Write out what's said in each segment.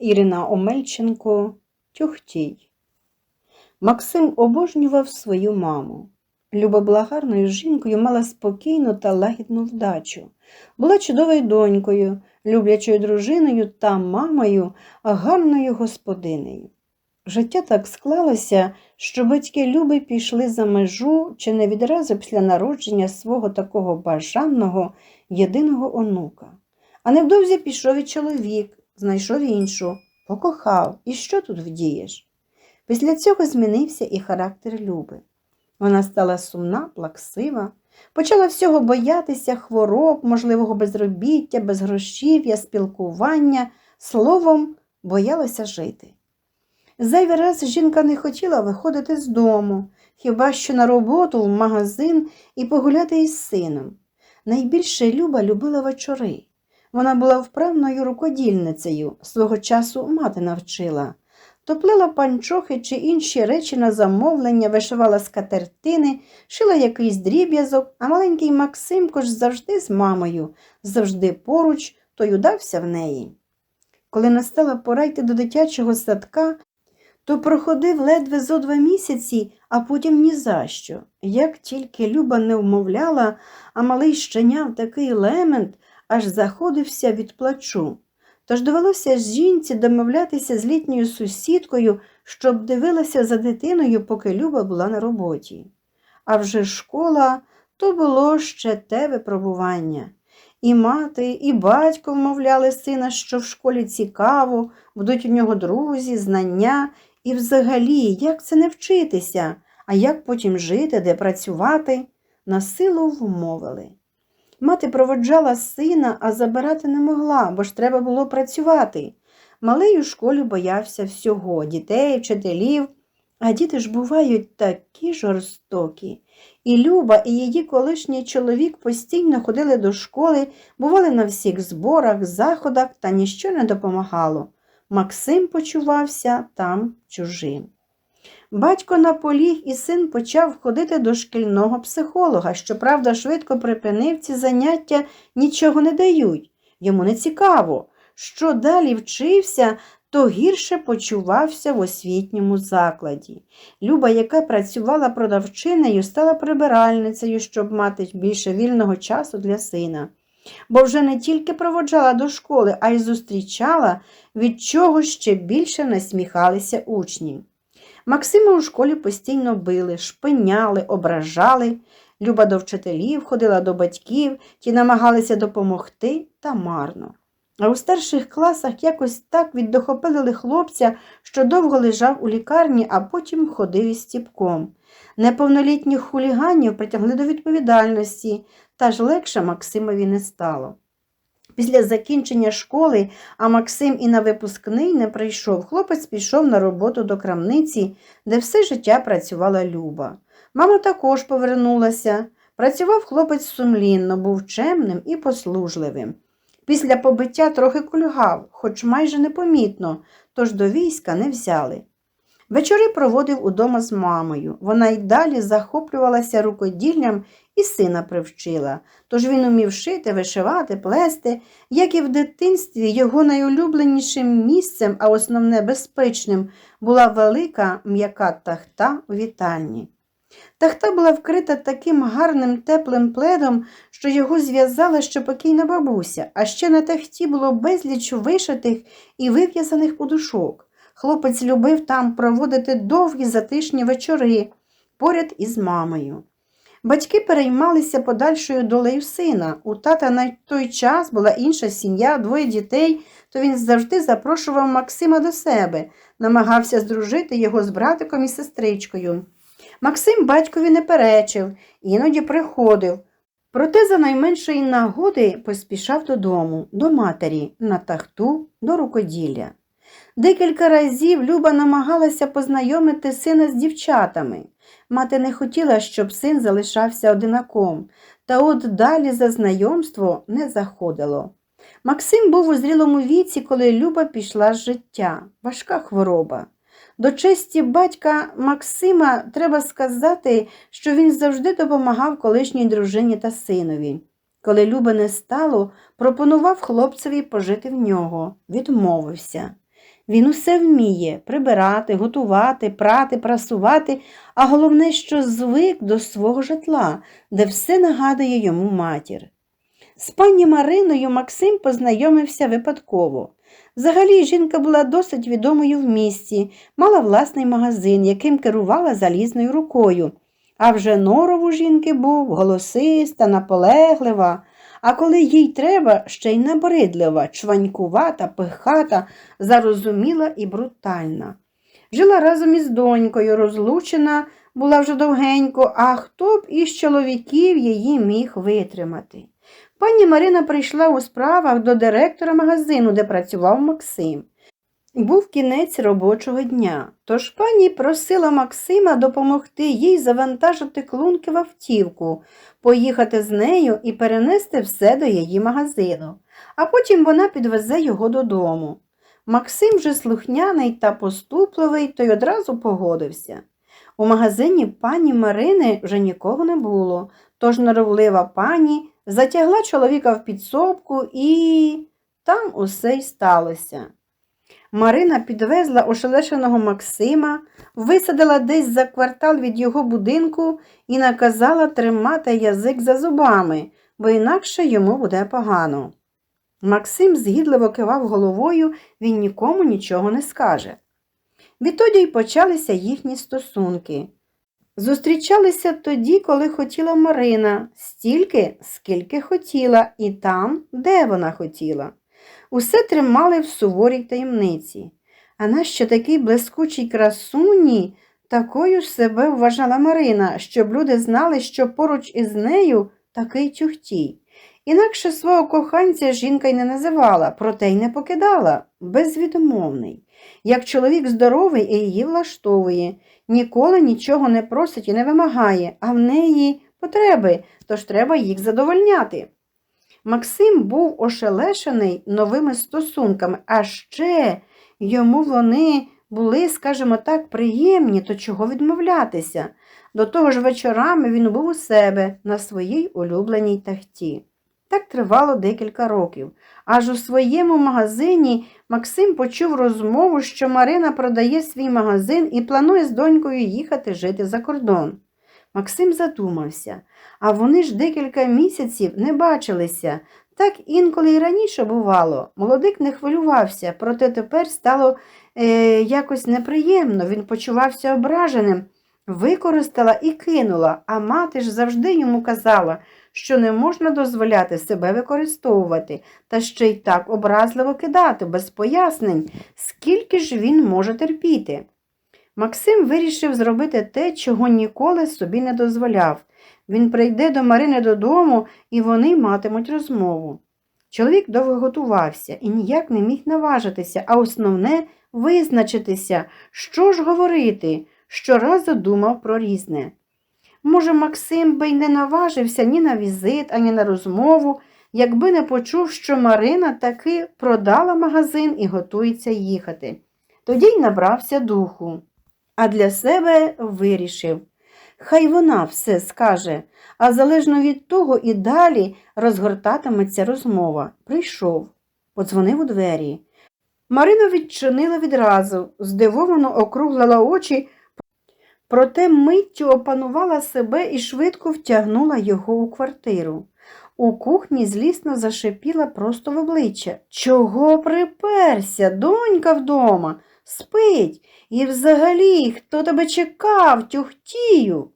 Ірина Омельченко Тюхтій. Максим обожнював свою маму. Люба була гарною жінкою, мала спокійну та лагідну вдачу. Була чудовою донькою, люблячою дружиною та мамою, а гарною господинею. Життя так склалося, що батьки Люби пішли за межу чи не відразу після народження свого такого бажаного єдиного онука. А невдовзі пішов і чоловік, знайшов іншу, покохав. І що тут вдієш? Після цього змінився і характер Люби. Вона стала сумна, плаксива, почала всього боятися хвороб, можливого безробіття, безгрошів'я, спілкування, словом, боялася жити. Зайвий раз жінка не хотіла виходити з дому, хіба що на роботу, в магазин і погуляти із сином. Найбільше Люба любила вечори. Вона була вправною рукодільницею, свого часу мати навчила. Топлила панчохи чи інші речі на замовлення, вишивала скатертини, шила якийсь дріб'язок, а маленький Максимко ж завжди з мамою, завжди поруч, то й удався в неї. Коли настала пора йти до дитячого садка, то проходив ледве зо два місяці, а потім ні за що. Як тільки Люба не вмовляла, а малий щеняв такий лемент, аж заходився від плачу. Тож довелося жінці домовлятися з літньою сусідкою, щоб дивилася за дитиною, поки Люба була на роботі. А вже школа то було ще те випробування. І мати, і батько вмовляли сина, що в школі цікаво, будуть у нього друзі, знання, і взагалі, як це не вчитися, а як потім жити, де працювати, на силу вмовили. Мати проводжала сина, а забирати не могла, бо ж треба було працювати. Малий у школі боявся всього дітей, вчителів, а діти ж бувають такі жорстокі. І Люба, і її колишній чоловік постійно ходили до школи, бували на всіх зборах, заходах, та ніщо не допомагало. Максим почувався там чужим. Батько наполіг, і син почав ходити до шкільного психолога. Щоправда, швидко припинив ці заняття, нічого не дають. Йому не цікаво. Що далі вчився, то гірше почувався в освітньому закладі. Люба, яка працювала продавчинею, стала прибиральницею, щоб мати більше вільного часу для сина. Бо вже не тільки проводжала до школи, а й зустрічала, від чого ще більше насміхалися учні. Максима у школі постійно били, шпиняли, ображали. Люба до вчителів ходила до батьків, ті намагалися допомогти та марно. А у старших класах якось так віддохопили хлопця, що довго лежав у лікарні, а потім ходив із стіпком. Неповнолітніх хуліганів притягли до відповідальності, та ж легше Максимові не стало. Після закінчення школи, а Максим і на випускний не прийшов, хлопець пішов на роботу до крамниці, де все життя працювала Люба. Мама також повернулася. Працював хлопець сумлінно, був чемним і послужливим. Після побиття трохи кульгав, хоч майже непомітно, тож до війська не взяли. Вечори проводив удома з мамою. Вона й далі захоплювалася рукоділлям і сина привчила, тож він умів шити, вишивати, плести, як і в дитинстві його найулюбленішим місцем, а основне безпечним, була велика м'яка тахта у вітальні. Тахта була вкрита таким гарним теплим пледом, що його зв'язала ще покійна бабуся, а ще на тахті було безліч вишитих і вив'язаних подушок. Хлопець любив там проводити довгі затишні вечори поряд із мамою. Батьки переймалися подальшою долею сина. У тата на той час була інша сім'я, двоє дітей, то він завжди запрошував Максима до себе, намагався здружити його з братиком і сестричкою. Максим батькові не перечив, іноді приходив. Проте за найменшої нагоди поспішав додому, до матері, на тахту, до рукоділля. Декілька разів Люба намагалася познайомити сина з дівчатами. Мати не хотіла, щоб син залишався одинаком, та от далі за знайомство не заходило. Максим був у зрілому віці, коли Люба пішла з життя, важка хвороба. До честі батька Максима треба сказати, що він завжди допомагав колишній дружині та синові. Коли Люби не стало, пропонував хлопцеві пожити в нього, відмовився. Він усе вміє прибирати, готувати, прати, прасувати, а головне, що звик до свого житла, де все нагадує йому матір. З пані Мариною Максим познайомився випадково. Взагалі жінка була досить відомою в місті, мала власний магазин, яким керувала залізною рукою. А вже норов у жінки був голосиста, наполеглива, а коли їй треба, ще й набридлива, чванькувата, пихата, зарозуміла і брутальна. Жила разом із донькою, розлучена була вже довгенько, а хто б із чоловіків її міг витримати. Пані Марина прийшла у справах до директора магазину, де працював Максим. Був кінець робочого дня, тож пані просила Максима допомогти їй завантажити клунки в автівку, поїхати з нею і перенести все до її магазину, а потім вона підвезе його додому. Максим же слухняний та поступливий, то й одразу погодився. У магазині пані Марини вже нікого не було, тож норовлива пані затягла чоловіка в підсобку і там усе й сталося. Марина підвезла ошелешеного Максима, висадила десь за квартал від його будинку і наказала тримати язик за зубами, бо інакше йому буде погано. Максим згідливо кивав головою, він нікому нічого не скаже. Відтоді й почалися їхні стосунки. Зустрічалися тоді, коли хотіла Марина, стільки, скільки хотіла, і там, де вона хотіла. Усе тримали в суворій таємниці. А нащо такий блискучий красуні, такою себе вважала Марина, щоб люди знали, що поруч із нею такий тюхтій. Інакше свого коханця жінка й не називала, проте й не покидала, безвідмовний. Як чоловік здоровий і її влаштовує, ніколи нічого не просить і не вимагає, а в неї потреби, тож треба їх задовольняти. Максим був ошелешений новими стосунками, а ще йому вони були, скажімо так, приємні, то чого відмовлятися. До того ж вечорами він був у себе на своїй улюбленій тахті. Так тривало декілька років. Аж у своєму магазині Максим почув розмову, що Марина продає свій магазин і планує з донькою їхати жити за кордон. Максим задумався, а вони ж декілька місяців не бачилися. Так інколи й раніше бувало. Молодик не хвилювався, проте тепер стало е, якось неприємно, він почувався ображеним. Використала і кинула, а мати ж завжди йому казала, що не можна дозволяти себе використовувати, та ще й так образливо кидати, без пояснень, скільки ж він може терпіти. Максим вирішив зробити те, чого ніколи собі не дозволяв. Він прийде до Марини додому, і вони матимуть розмову. Чоловік довго готувався і ніяк не міг наважитися, а основне визначитися, що ж говорити, щоразу думав про різне. Може, Максим би й не наважився ні на візит, ані на розмову, якби не почув, що Марина таки продала магазин і готується їхати. Тоді й набрався духу, а для себе вирішив. Хай вона все скаже, а залежно від того і далі розгортатиметься розмова. Прийшов, подзвонив у двері. Марина відчинила відразу, здивовано округлила очі, проте миттю опанувала себе і швидко втягнула його у квартиру. У кухні злісно зашипіла просто в обличчя. Чого приперся? Донька вдома, спить. І взагалі, хто тебе чекав, тюхтію?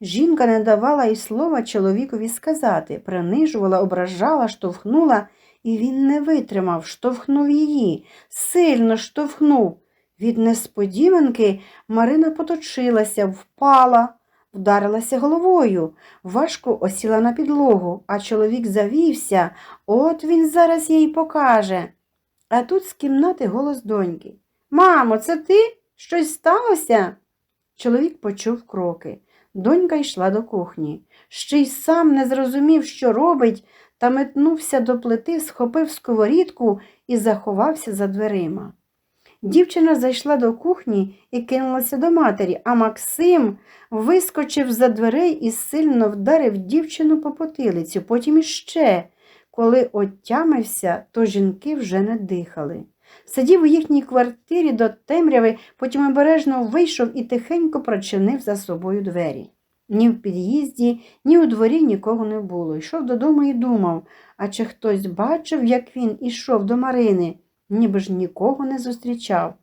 Жінка не давала й слова чоловікові сказати, принижувала, ображала, штовхнула, і він не витримав, штовхнув її, сильно штовхнув. Від несподіванки Марина поточилася, впала, вдарилася головою, важко осіла на підлогу, а чоловік завівся, от він зараз їй покаже. А тут з кімнати голос доньки. Мамо, це ти? Щось сталося? Чоловік почув кроки. Донька йшла до кухні. Ще й сам не зрозумів, що робить, та метнувся до плити, схопив сковорідку і заховався за дверима. Дівчина зайшла до кухні і кинулася до матері, а Максим вискочив за дверей і сильно вдарив дівчину по потилицю, потім іще. Коли оттямився, то жінки вже не дихали. Сидів у їхній квартирі до темряви, потім обережно вийшов і тихенько прочинив за собою двері. Ні в під'їзді, ні у дворі нікого не було. Йшов додому і думав, а чи хтось бачив, як він ішов до Марини, ніби ж нікого не зустрічав.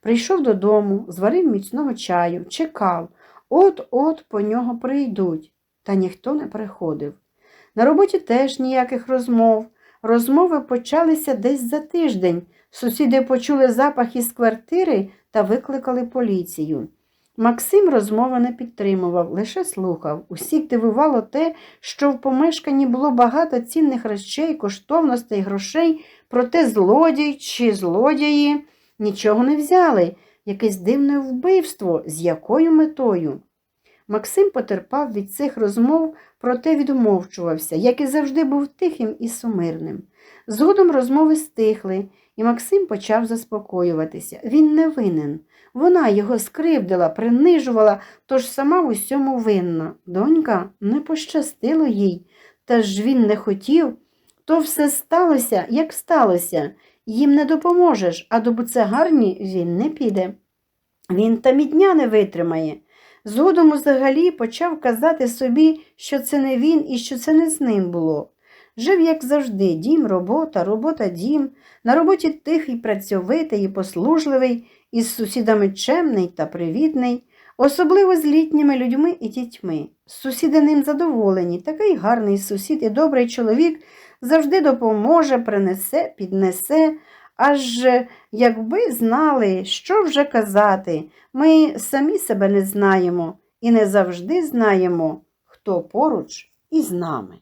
Прийшов додому, зварив міцного чаю, чекав, от-от по нього прийдуть, та ніхто не приходив. На роботі теж ніяких розмов. Розмови почалися десь за тиждень. Сусіди почули запах із квартири та викликали поліцію. Максим розмови не підтримував, лише слухав. Усіх дивувало те, що в помешканні було багато цінних речей, коштовностей, грошей, проте злодій чи злодії нічого не взяли. Якесь дивне вбивство, з якою метою. Максим потерпав від цих розмов, проте відмовчувався, як і завжди був тихим і сумирним. Згодом розмови стихли, і Максим почав заспокоюватися. Він не винен. Вона його скривдила, принижувала, тож сама в усьому винна. Донька не пощастило їй, та ж він не хотів. То все сталося, як сталося. Їм не допоможеш, а до буцегарні він не піде. Він там і дня не витримає. Згодом взагалі почав казати собі, що це не він і що це не з ним було. Жив, як завжди, дім, робота, робота, дім, на роботі тихий, працьовитий і послужливий, із сусідами чемний та привітний, особливо з літніми людьми і дітьми. Сусіди ним задоволені, такий гарний сусід і добрий чоловік завжди допоможе, принесе, піднесе. Аж якби знали, що вже казати, ми самі себе не знаємо і не завжди знаємо, хто поруч із нами.